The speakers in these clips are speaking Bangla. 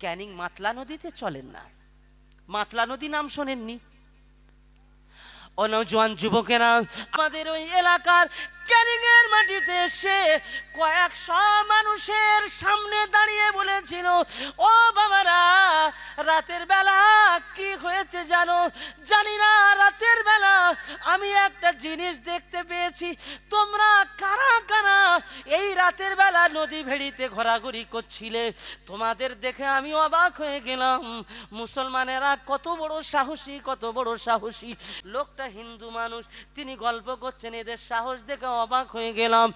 ক্যানিং মাতলা নদীতে চলেন না। মাতলা নদী নাম শোনেননি। ও নৌজওয়ান যুবকেরা, আমাদের ওই এলাকার ক্যানিং এর মাটিতে এসে কয়েকশো মানুষের সামনে দাঁড়িয়ে বলেছিল, ও বাবারা, রাতের বেলা কি হয়েছে জানো? জানি না, রাতের বেলা আমি একটা জিনিস দেখতে পেয়েছি। তোমরা কারা কারা এই রাতের বেলা নদী ভেড়িতে ঘোরাঘুরি করছিলে? তোমাদের দেখে আমি অবাক হয়ে গেলাম। মুসলমানেরা কত বড় সাহসী, কত বড় সাহসী। লোকটা হিন্দু মানুষ, তিনি গল্প করছেন, এদের সাহস দেখে অবাক হয়ে গেলাম।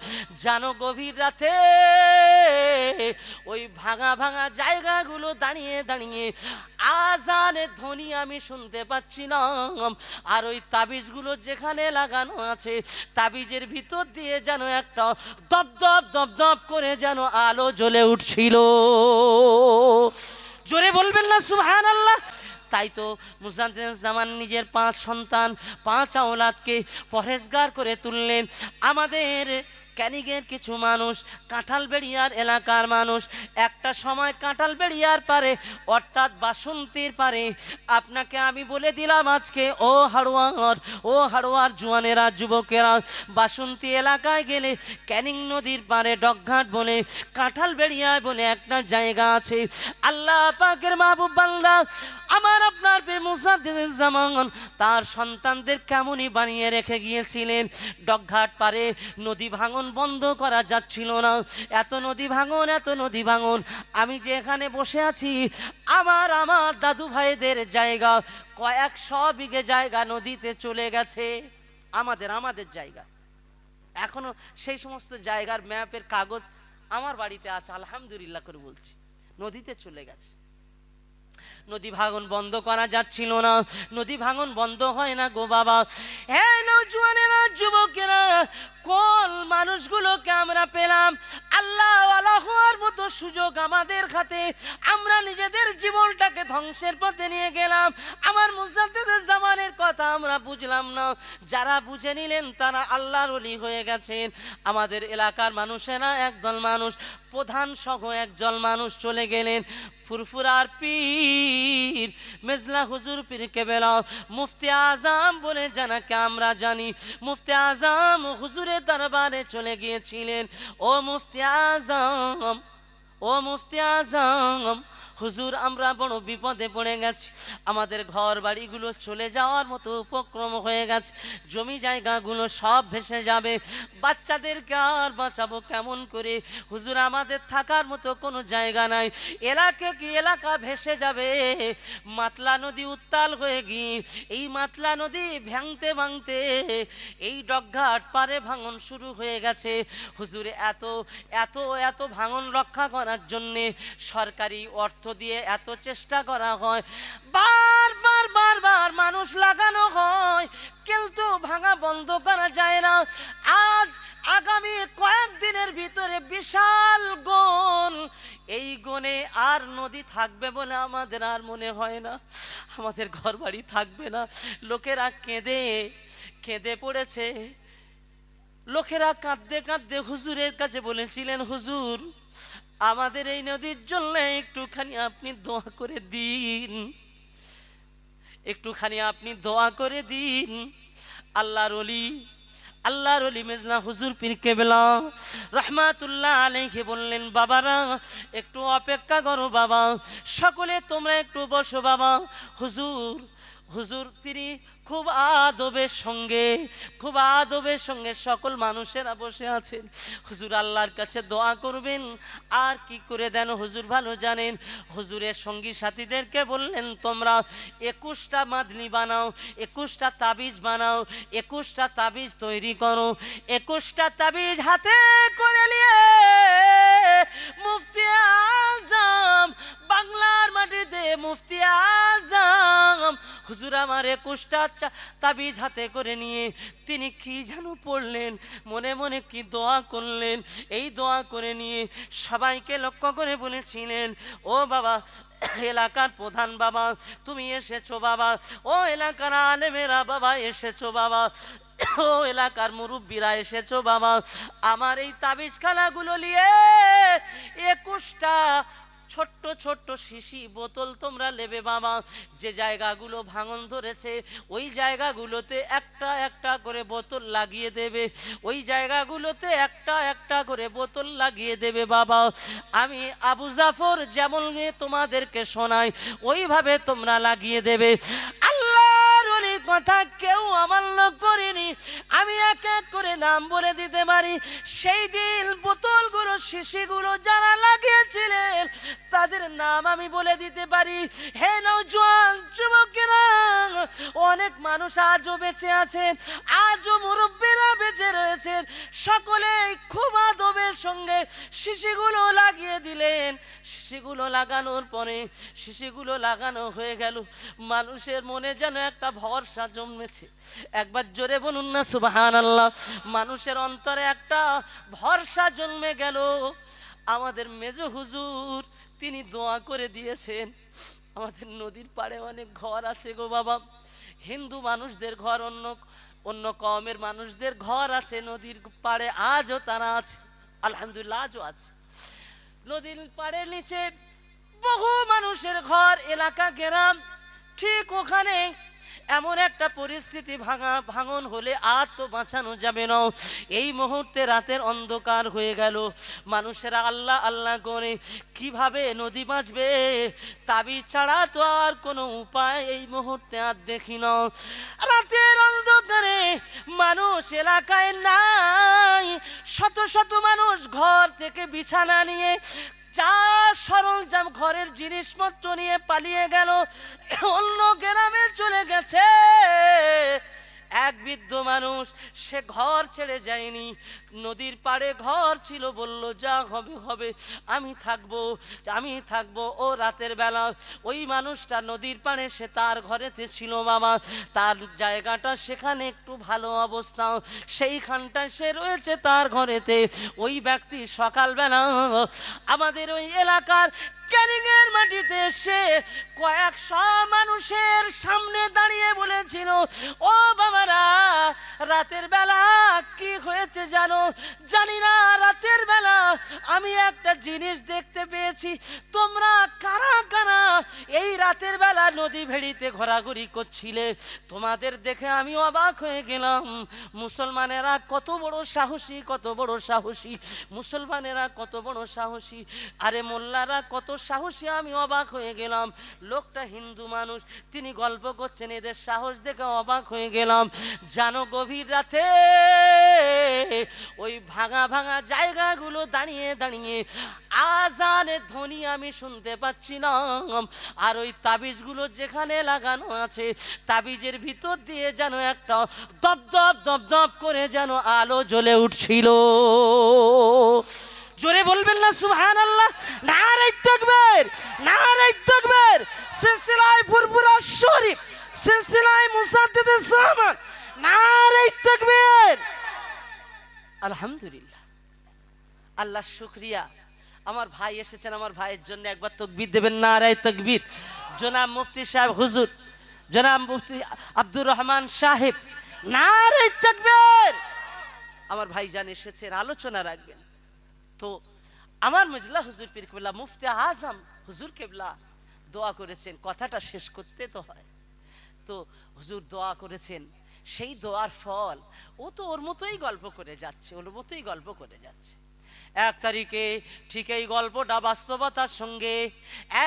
জানো গভীর রাতে ওই ভাঙা ভাঙা জায়গাগুলো দাঁড়িয়ে দাঁড়িয়ে আজানের ধ্বনি আমি শুনতে পাচ্ছিলাম। আর ওই তাবিজগুলো যেখানে লাগানো আছে, তাবিজের ভিতর দিয়ে যেন একটা দপ দপ দপ দপ করে যেন আলো জ্বলে উঠছিল। জোরে বলবেন না সুহান আল্লাহ তাই তো জামান নিজের পাঁচ সন্তান পাঁচ আওলাদকে পরেজগার করে তুললেন। আমাদের ক্যানিগের কিছু মানুষ, কাঁঠাল বেড়িয়ার এলাকার মানুষ, একটা সময় কাঁঠাল বেড়িয়ার পারে, অর্থাৎ বাসন্তীর পারে। আপনাকে আমি বলে দিলাম আজকে, ও হাড়োয়ার ও হাড়োয়ার জুয়ানেরা, যুবকেরা, বাসন্তী এলাকায় গেলে ক্যানিং নদীর পারে, ডগঘাট বলে কাঁঠাল বেড়িয়ায় বলে একটা জায়গা আছে। আল্লাহ পাকের মাহবুব বান্দা, আমার আপনার জামান তার সন্তানদের কেমনই বানিয়ে রেখে গিয়েছিলেন? ডগঘাট পারে, নদী ভাঙন বন্ধ করা যাচ্ছিল না। এত নদী ভাঙন, এত নদী ভাঙন। আমি যে এখানে বসে আছি, আমার আমার দাদু ভাইদের জায়গা। কয়েকশো বিঘে জায়গা নদীতে চলে গেছে। আমাদের আমাদের জায়গা। এখনও সেই সমস্ত জায়গার ম্যাপের কাগজ আমার বাড়িতে আছে, আলহামদুলিল্লাহ করে বলছি। নদীতে চলে গেছে। নদী ভাঙন বন্ধ করা যাচ্ছিল না। নদী ভাঙন বন্ধ হয় না গো বাবা। হ্যাঁ নৌজওয়ানেরা যুবকেরা কোন মানুষগুলোকে আমরা পেলাম। আল্লাহ হওয়ার মতো সুযোগ আমাদের হাতে। আমরা নিজেদের জীবনটাকে ধ্বংসের পথে নিয়ে গেলাম। আমার মুজাদ্দিদের জামানের কথা আমরা বুঝলাম না। যারা বুঝে নিলেন তারা আল্লাহর অলি হয়ে গেছেন। আমাদের এলাকার মানুষেরা একদল মানুষ, প্রধান সহ একজন মানুষ চলে গেলেন। ফুরফুরার পীর, মেজলা হুজুর পীর কেবেলা। মুফতি আজম বলে, জানাকে আমরা জানি। মুফতি আজম হুজুরের দরবারে চলে গিয়েছিলেন। ও মুফতি আজম ও মুফতি আজম হুজুর, আমরা বড় বিপদে পড়ে গেছি। আমাদের ঘর বাড়িগুলো চলে যাওয়ার মতো উপক্রম হয়ে গেছে। জমি জায়গাগুলো সব ভেসে যাবে। বাচ্চাদেরকে আর বাঁচাবো কেমন করে? হুজুর, আমাদের থাকার মতো কোনো জায়গা নাই। এলাকা কি এলাকা ভেসে যাবে? মাতলা নদী উত্তাল হয়ে গিয়ে, এই মাতলা নদী ভাঙতে ভাঙতে এই ডগঘাট পারে ভাঙন শুরু হয়ে গেছে। হুজুরে, এত এত এত ভাঙন রক্ষা করার জন্যে সরকারি অর্থ দিয়ে এত চেষ্টা করা হয়। বারবার বারবার মানুষ লাগানো হয়, কিন্তু ভাঙা বন্ধ করা যায় না। আজ আগামী কয়েকদিনের ভিতরে বিশাল গন এই গনে আর নদী থাকবে বলে আমাদের আর মনে হয় না। আমাদের ঘর বাড়ি থাকবে না। লোকেরা কেঁদে কেঁদে পড়েছে। লোকেরা কাঁদতে কাঁদতে হুজুরের কাছে বলেছিলেন, হুজুর, আমাদের এই নদীর জন্য একটুখানি আপনি দোয়া করে দিন। একটুখানি আপনি দোয়া করে দিন। আল্লাহর অলি আল্লাহর অলি মেজলা হুজুর পীর কেবলা রহমাতুল্লাহ আলাইহি বললেন, বাবারা, একটু অপেক্ষা করো বাবা। সকলে তোমরা একটু বসো বাবা। হুজুর হুজুর তিনি খুব আদবের সঙ্গে, খুব আদবের সঙ্গে সকল মানুষেরা বসে আছেন। হুজুর আল্লাহর কাছে দোয়া করবেন। আর কি করে দেন হুজুর ভালো জানেন। হুজুরের সঙ্গী সাথীদেরকে বললেন, তোমরা একুশটা মাদলি বানাও, একুশটা তাবিজ বানাও, একুশটা তাবিজ তৈরি করো, একুশটা তাবিজ হাতে করে নিয়ে মুফতি আজম, বাংলার মাটিতে মুফতি আজম, হুজুর আমার একুশটা চা- তাবিজ হাতে করে নিয়ে তিনি কি যেন পড়লেন, মনে মনে কি দোয়া করলেন। এই দোয়া করে নিয়ে সবাইকে লক্ষ্য করে বলেছিলেন, ও বাবা, এলাকার প্রধান বাবা, তুমি এসেছ বাবা। ও এলাকার আলেমেরা বাবা, এসেছ বাবা। ও এলাকার মুরব্বীরা এসেছ বাবা। আমার এই তাবিজ খানাগুলো নিয়ে একুশটা ছোট্ট ছোট্ট শিশি বোতল তোমরা নেবে বাবা যে জায়গাগুলো ভাঙন ধরেছে, ওই জায়গাগুলোতে একটা একটা করে বোতল লাগিয়ে দেবে। ওই জায়গাগুলোতে একটা একটা করে বোতল লাগিয়ে দেবে বাবা। আমি আবু জাফর যেমন তোমাদেরকে শোনাই, ওইভাবে তোমরা লাগিয়ে দেবে। কথা কেউ অমান্য করেনি। আমি এক এক করে নাম বলে দিতে পারি। সেই দিন বোতলগুলো শিশিগুলো যারা লাগিয়েছিলেন, তাদের নাম আমি বলে দিতে পারি। হে নৌজওয়ান যুবকেরা, অনেক মানুষ আজও বেঁচে আছেন, আজও মুরব্বীরা বেঁচে রয়েছেন। সকলেই খুব আদবের সঙ্গে শিশিগুলো লাগিয়ে দিলেন। শিশিগুলো লাগানোর পরে, শিশিগুলো লাগানো হয়ে গেল। মানুষের মনে যেন একটা ভরসা জন্মেছে। একবার জোরে বলুন না সুবাহান আল্লাহ মানুষের অন্তরে একটা ভরসা জন্মে গেল। আমাদের মেজ হুজুর, তিনি দোয়া করে দিয়েছেন, আমাদের নদীর পাড়ে অনেক ঘর আছে গো বাবা। হিন্দু মানুষদের ঘর, অন্য অন্য কমের মানুষদের ঘর আছে, নদীর পাড়ে আজও তারা আছে, আলহামদুলিল্লাহ আজও আছে। নদীর পাড়ের নিচে বহু মানুষের ঘর, এলাকা, গ্রাম, ঠিক ওখানে এমন একটা পরিস্থিতি ভাঙা, ভাঙন হলে আর তো বাঁচানো যাবে না। এই মুহূর্তে রাতের অন্ধকার হয়ে গেল। মানুষেরা আল্লাহ আল্লাহ করে কীভাবে নদী বাঁচবে? তাবি ছাড়া তো আর কোনো উপায় এই মুহূর্তে আর দেখি না। রাতের অন্ধকারে মানুষ এলাকায় নাই। শত শত মানুষ ঘর থেকে বিছানা নিয়ে যা সরঞ্জাম ঘরের জিনিসপত্র নিয়ে পালিয়ে গেল অন্য গ্রামে চলে গেছে। এক বৃদ্ধ মানুষ, সে ঘর ছেড়ে যায়নি। নদীর পাড়ে ঘর ছিল, বলল, যা হবে হবে, আমি থাকব আমি থাকব। ও রাতের বেলা ওই মানুষটা নদীর পাড়ে, সে তার ঘরেতে ছিল, বাবা। তার জায়গাটা সেখানে একটু ভালো অবস্থা। সেইখানটায় সে রয়েছে তার ঘরেতে। ওই ব্যক্তি সকালবেলা আমাদের ওই এলাকার ক্যানিংয়ের মাটিতে এসে কয়েকশো মানুষের সামনে দাঁড়িয়ে বলেছিল, ও বাবারা, রাতের বেলা কি হয়েছে জানো? জানি না, রাতের বেলা আমি একটা জিনিস দেখতে পেয়েছি। তোমরা কারা কারা এই রাতের বেলা নদী ভেড়িতে ঘোরাঘুরি করছিলে? তোমাদের দেখে আমি অবাক হয়ে গেলাম। মুসলমানেরা কত বড় সাহসী, কত বড় সাহসী। মুসলমানেরা কত বড় সাহসী। আরে মোল্লারা কত সাহসী, আমি অবাক হয়ে গেলাম। লোকটা হিন্দু মানুষ, তিনি গল্প করছেন, এদের সাহস দেখে অবাক হয়ে গেলাম। জানো গভীর রাতে ওই ভাঙা ভাঙা জায়গাগুলো দাঁড়িয়ে দাঁড়িয়ে আজানের ধ্বনি আমি শুনতে পাচ্ছি না আর ওই তাবিজগুলো যেখানে লাগানো আছে, তাবিজের ভিতর দিয়ে যেন একটা দপ দপ দপ দপ করে যেন আলো জ্বলে উঠছিল। জোরে বলবেন না সুবহান আল্লাহ নারাই নারাই শরীফ নারাই আলহামদুলিল্লাহ। আল্লাহ শুক্রিয়া। আমার ভাই এসেছেন, আমার ভাইয়ের জন্য একবার তকবির দেবেন, নারায় তকবির। জনাব মুফতি সাহেব হুজুর, জনাব মুফতি আব্দুর রহমান সাহেব, নারায় তকবির। আমার ভাইজান এসেছেন, আলোচনা রাখবেন। তো আমার মজলা হুজুর পীর কেবলা, মুফতি আজম হুজুর কেবলা দোয়া করেছেন, কথাটা শেষ করতে তো হয়। তো হুজুর দোয়া করেছেন, সেই দোয়ার ফল ও তো ওর মতোই গল্প করে যাচ্ছে, ওর মতোই গল্প করে যাচ্ছে। এক তারিখে ঠিক এই গল্পটা বাস্তবতার সঙ্গে,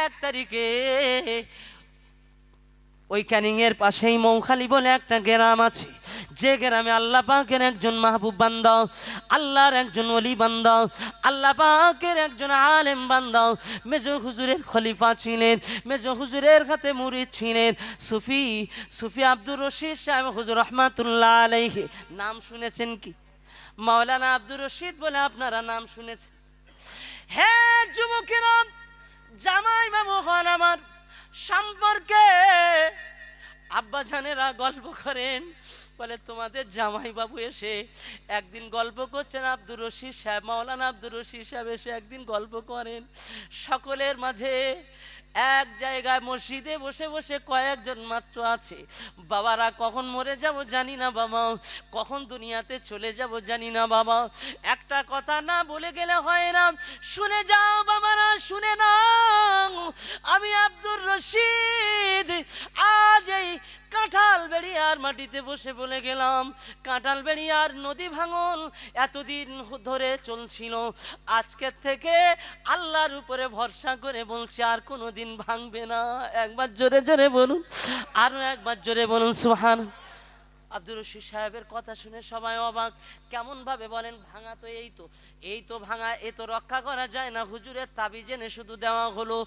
এক তারিখে ওই ক্যানিংয়ের পাশেই মৌখালি বলে একটা গ্রাম আছে। যে গ্রামে আল্লাহ পাকের একজন মাহবুব বান্দাও আল্লাহর একজন অলি বান্দাও আল্লাহ পাকের একজন আলেম বান্দাও মেজ হুজুরের খলিফা ছিলেন, মেজ হুজুরের হাতে মুরিদ ছিলেন। সুফি সুফি আব্দুর রশিদ সাহেব হুজুর রহমাতুল্লাহ আলাইহি। নাম শুনেছেন কি? মাওলানা আব্দুর রশিদ বলে আপনারা নাম শুনেছেন। হ্যাঁ যুবকেরা, জামাই বাবু হন আমার। সম্পর্কে আব্বা জানেরা গল্প করেন। বলে, তোমাদের জামাই বাবু এসে একদিন গল্প করছেন, আব্দুর রশিদ সাহেব, মাওলানা আব্দুর রশিদ সাহেব এসে একদিন গল্প করেন। সকলের মাঝে এক জায়গায় মসজিদে বসে বসে কয়েকজন মাত্র আছে। বাবারা, কখন মরে যাব জানি না বাবা। কখন দুনিয়াতে চলে যাব জানি না বাবা। একটা কথা না বলে গেলে হয় না। শুনে যাও বাবারা, শুনে নাও। আমি আব্দুর রশিদ। আজ এই কাঁঠাল বেড়িয়ার মাটিতে বসে বলে গেলাম। কাঁঠাল বেড়িয়ার নদী ভাঙন এতদিন ধরে চলছিল। আজকের থেকে আল্লাহর উপরে ভরসা করে বলছে, আর কোনো দিন ভাঙবে না। একবার জোরে জোরে বলুন আরও একবার জোরে বলুন সুহান আব্দুর রশিদ সাহেবের কথা শুনে সবাই অবাক। কেমন ভাবে বলেন, ভাঙা তো এই তো এই তো ভাঙা, এ তো রক্ষা করা যায় না। হুজুরের তাবি জেনে শুধু দেওয়া হলো।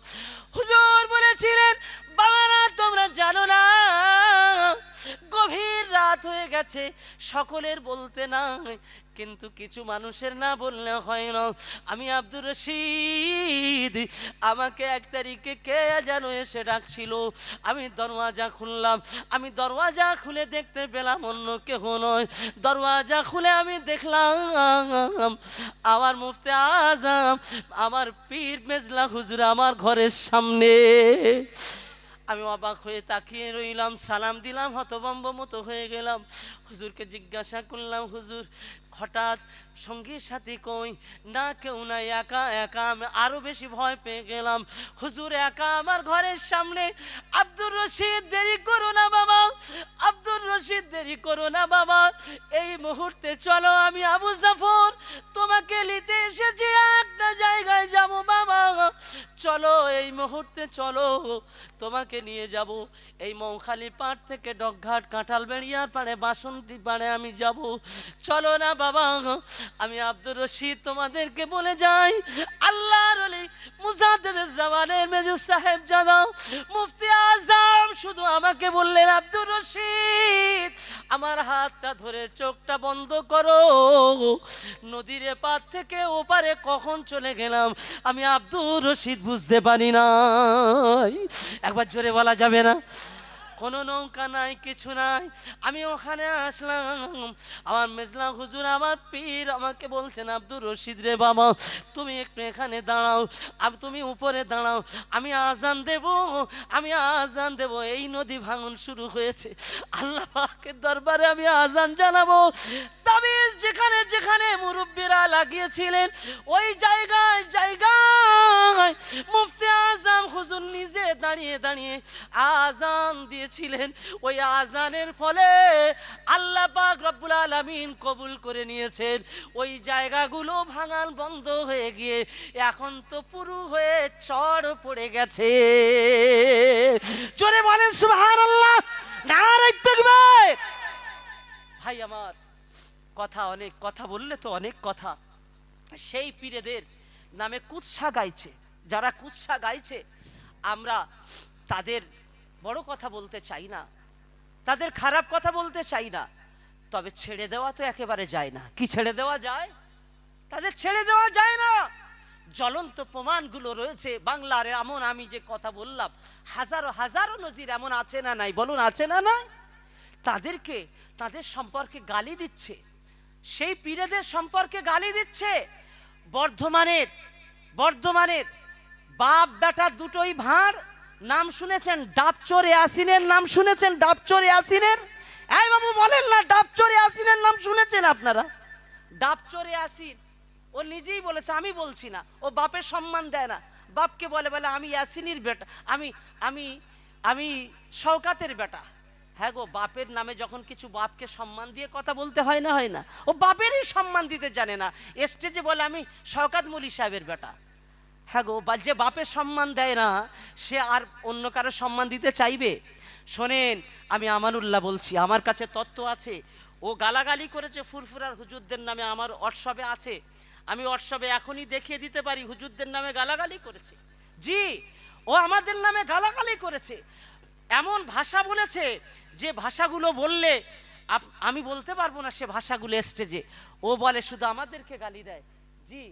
হুজুর বলেছিলেন বাবারা তোমরা জানো না, গভীর রাত হয়ে গেছে, সকলের বলতে নাই কিন্তু কিছু মানুষের না বললে হয় না। আমি আব্দুর রশিদ, আমাকে এক তারিখে কে যেন এসে ডাকছিল? আমি দরওয়াজা খুললাম। আমি দরওয়াজা খুলে দেখতে পেলাম অন্য কেহ নয়। দরওয়াজা খুলে আমি দেখলাম আমার মুফতে আজম, আমার পীর মেজলা হুজুর আমার ঘরের সামনে। আমি অবাক হয়ে তাকিয়ে রইলাম, সালাম দিলাম হতবম্ব মতো হয়ে গেলাম। হুজুরকে জিজ্ঞাসা করলাম, হুজুর, হঠাৎ সঙ্গীর সাথে কই? না, কেউ নাই, একা একা আমি আরও বেশি ভয় পেয়ে গেলাম। হুজুর, একা আমার ঘরের সামনে, আব্দুর রশিদ, দেরি করো না বাবা, আব্দুর রশিদ, দেরি করো না বাবা। এই মুহূর্তে চলো আমি আবু জাফর, তোমাকে নিতে এসেছি একটা জায়গায় যাব বাবা চলো, এই মুহূর্তে চলো। তোমাকে নিয়ে যাব। এই মৌখালি পাড় থেকে ডগঘাট কাঁঠাল বেড়িয়ার পাড়ে, বাসন্তী পাড়ে আমি যাব। চলো না, বাবা। আমি আব্দুর রশিদ তোমাদেরকে বলে যাই। আল্লাহর মুজাদ্দেদ জামানের মেজু সাহেব জানা মুফতি আজম শুধু আমাকে বললেন, আব্দুর রশিদ, আমার হাতটা ধরে চোখটা বন্ধ করো। নদীর এপার থেকে ওপারে কখন চলে গেলাম। আমি আব্দুর রশিদ বুঝতে পারি না একবার জোরে বলা যাবে না? কোনো নৌকা নাই, কিছু নাই। আমি ওখানে আসলাম। আমার মেজলা হুজুর, আমার পীর আমাকে বলছেন, আব্দুর রশিদ রে বাবা, তুমি একটু এখানে দাঁড়াও। আব, তুমি উপরে দাঁড়াও। আমি আজান দেব, আমি আজান দেব। এই নদী ভাঙন শুরু হয়েছে। আল্লাহ পাকের দরবারে আমি আজান জানাব। তাবিজ যেখানে যেখানে মুরব্বীরা লাগিয়েছিলেন, ওই জায়গায় জায়গায় মুফতি আজম হুজুর নিজে দাঁড়িয়ে দাঁড়িয়ে আজান দিয়েছিলেন। ওই আজানের ফলে আল্লাহ পাক রব্বুল আলামিন কবুল করে নিয়েছেন। ওই জায়গাগুলো ভাঙান বন্ধ হয়ে গিয়ে এখন তো পুরু হয়ে চড় পড়ে গেছে। জোরে বলেন, সুবহানাল্লাহ। নারায়ে তাকবীর। ভাই, আমার কথা অনেক, কথা বললে তো অনেক কথা। সেই পীরেদের নামে কুৎসা গাইছে। যারা কুৎসা গাইছে, আমরা তাদের বড় কথা বলতে চাই না। তাদের খারাপ কথা বলতে চাই না। তবে ছেড়ে দেওয়া তো একেবারে যায় না। কি ছেড়ে দেওয়া যায়? তাদের ছেড়ে দেওয়া যায় না। জ্বলন্ত প্রমাণগুলো রয়েছে বাংলার এমন, আমি যে কথা বললাম, হাজারো হাজারো নজির এমন আছে না নাই? বলুন, আছে না নাই? তাদেরকে, তাদের সম্পর্কে গালি দিচ্ছে। সেই পীরেদের সম্পর্কে গালি দিচ্ছে। বর্ধমানের বর্ধমানের বাপ বেটা দুটোই ভাঁড়। নাম শুনেছেন ডাবচোর ইয়াসিনের নাম শুনেছেন ডাবচোর ইয়াসিনের এই বাবু বলেন না, ডাবচোর ইয়াসিনের নাম শুনেছেন আপনারা? ডাবচোর ইয়াসিন ও নিজেই বলেছে, আমি বলছি না। ও বাপের সম্মান দেয় না। বাপকে বলে বলে, আমি ইয়াসিনের বেটা, আমি আমি আমি শওকাতের বেটা। হ্যাঁ গো, বাপের নামে যখন কিছু বাপকে সম্মান দিয়ে কথা বলতে হয় না হয় না। ও বাপেরই সম্মান দিতে জানে না। স্টেজে বলে, আমি শওকাত মলি সাহেবের বেটা। হ্যাঁ গো, বা যে বাপের সম্মান দেয় না, সে আর অন্য কারও সম্মান দিতে চাইবে? শোনেন, আমি আমানুল্লাহ বলছি, আমার কাছে তত্ত্ব আছে। ও গালাগালি করেছে ফুরফুরার হুজুরদের নামে, আমার হোয়াটসঅ্যাপে আছে। আমি হোয়াটসঅ্যাপে এখনই দেখিয়ে দিতে পারি, হুজুরদের নামে গালাগালি করেছে। জি, ও আমাদের নামে গালাগালি করেছে। এমন ভাষা বলেছে, যে ভাষাগুলো বললে আমি বলতে পারব না সে ভাষাগুলো স্টেজে ও বলে, শুধু আমাদেরকে গালি দেয়। জি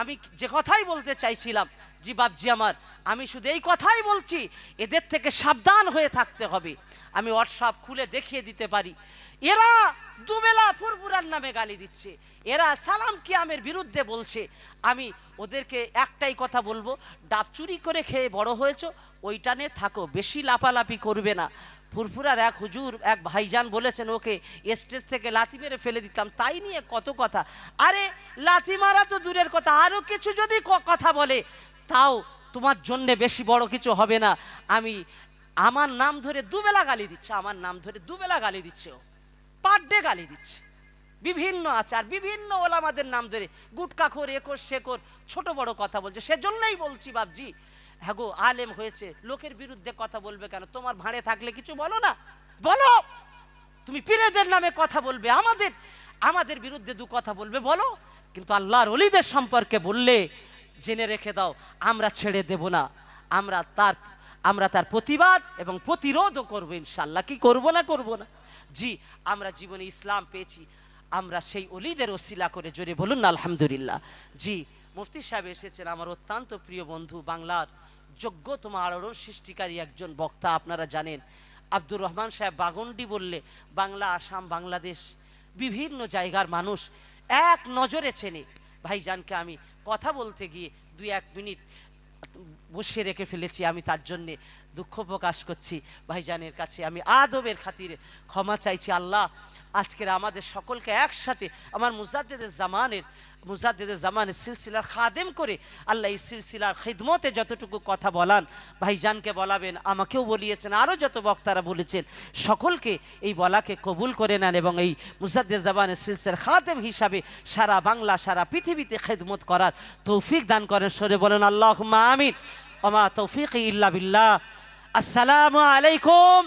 আমি যে কথাই বলতে চাইছিলাম, জি বাপজি আমার, আমি শুধু এই কথাই বলছি, এদের থেকে সাবধান হয়ে থাকতে হবে। আমি হোয়াটসঅ্যাপ খুলে দেখিয়ে দিতে পারি। এরা দুবেলা ফুরফুরার নামে গালি দিচ্ছে। এরা সালাম কিয়ামের বিরুদ্ধে বলছে। আমি ওদেরকে একটাই কথা বলব, ডাব চুরি করে খেয়ে বড় হয়েছো, ওইটা নিয়ে থাকো, বেশি লাপালাপি করবে না। ফুরফুরার এক হুজুর, এক ভাইজান বলেছেন, ওকে স্টেজ থেকে লাথি মেরে ফেলে দিতাম, তাই নিয়ে কত কথা। আরে, লাথি মারা তো দূরের কথা আরও কিছু যদি কথা বলে, তাও তোমার জন্যে বেশি বড় কিছু হবে না। আমি আমার নাম ধরে দুবেলা গালি দিচ্ছে, আমার নাম ধরে দুবেলা গালি দিচ্ছে ও। পার ডে গালি দিচ্ছে। বিভিন্ন আচার, বিভিন্ন ওলামাদের নাম ধরে গুটকাখোর একর শেকর ছোট বড় কথা বলছে। সেজন্যই বলছি বাবজি হ্যাঁ গো, আলেম হয়েছে, লোকের বিরুদ্ধে কথা বলবে কেন? তোমার ভাঁড়ে থাকলে কিছু বলো না? বলো! তুমি পীরেদের নামে কথা বলবে, আমাদের আমাদের বিরুদ্ধে দু কথা বলবে, বলো! কিন্তু আল্লাহর অলিদের সম্পর্কে বললে, জেনে রেখে দাও, আমরা ছেড়ে দেব না। আমরা তার আমরা তার প্রতিবাদ এবং প্রতিরোধও করব ইনশাল্লাহ কি করব না করব না? জি, আমরা জীবনে ইসলাম পেয়েছি। আমরা সেই অলিদের ওসিলা করে জোরে বলুন আলহামদুলিল্লাহ। জি, মুফতি সাহেব এসেছেন, আমার অত্যন্ত প্রিয় বন্ধু বাংলার যোগ্যতম আলোড়ন সৃষ্টিকারী একজন বক্তা, আপনারা জানেন। আব্দুর রহমান সাহেব বাগন্ডি বললে, বাংলা, আসাম, বাংলাদেশ, বিভিন্ন জায়গার মানুষ এক নজরে চেনে। ভাইজানকে আমি কথা বলতে গিয়ে দুই এক মিনিট বসিয়ে রেখে ফেলেছি আমি তার জন্যে। দুঃখ প্রকাশ করছি ভাইজানের কাছে। আমি আদবের খাতিরে ক্ষমা চাইছি, আল্লাহ। আজকের আমাদের সকলকে একসাথে আমার মুজাদ্দেদের জামানের মুজাদ্দেদের জামানের সিলসিলার খাদেম করে আল্লাহ এই সিলসিলার খিদমতে যতটুকু কথা বলান, ভাইজানকে বলাবেন, আমাকেও বলিয়েছেন আরও যত বক্তারা বলেছেন, সকলকে এই বলাকে কবুল করে নেন এবং এই মুজাদ্দের জামানের সিলসিলার খাদেম হিসাবে সারা বাংলা, সারা পৃথিবীতে খেদমত করার তৌফিক দান করেন। সরে বলেন আল্লাহ আমিন। ওমা তৌফিক ইল্লা বিল্লাহ। السلام عليكم.